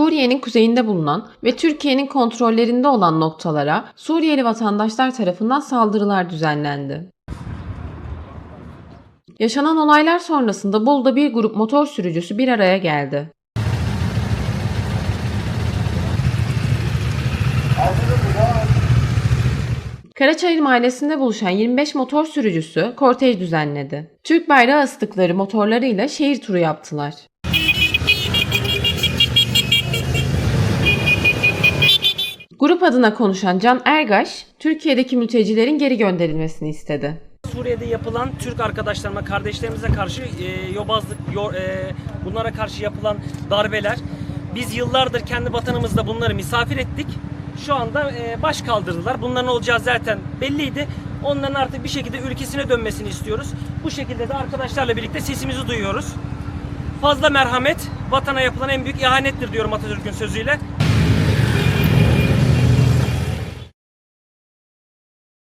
Suriye'nin kuzeyinde bulunan ve Türkiye'nin kontrollerinde olan noktalara Suriyeli vatandaşlar tarafından saldırılar düzenlendi. Yaşanan olaylar sonrasında Bolu'da bir grup motor sürücüsü bir araya geldi. Karaçayır Mahallesi'nde buluşan 25 motor sürücüsü kortej düzenledi. Türk bayrağı astıkları motorlarıyla şehir turu yaptılar. Grup adına konuşan Can Ergaş, Türkiye'deki mültecilerin geri gönderilmesini istedi. Suriye'de yapılan Türk arkadaşlarıma, kardeşlerimize karşı e, yobazlık, yo- e, bunlara karşı yapılan darbeler. Biz yıllardır kendi vatanımızda bunları misafir ettik. Şu anda e, baş kaldırdılar. Bunların olacağı zaten belliydi. Onların artık bir şekilde ülkesine dönmesini istiyoruz. Bu şekilde de arkadaşlarla birlikte sesimizi duyuyoruz. Fazla merhamet vatana yapılan en büyük ihanettir diyorum Atatürk'ün sözüyle.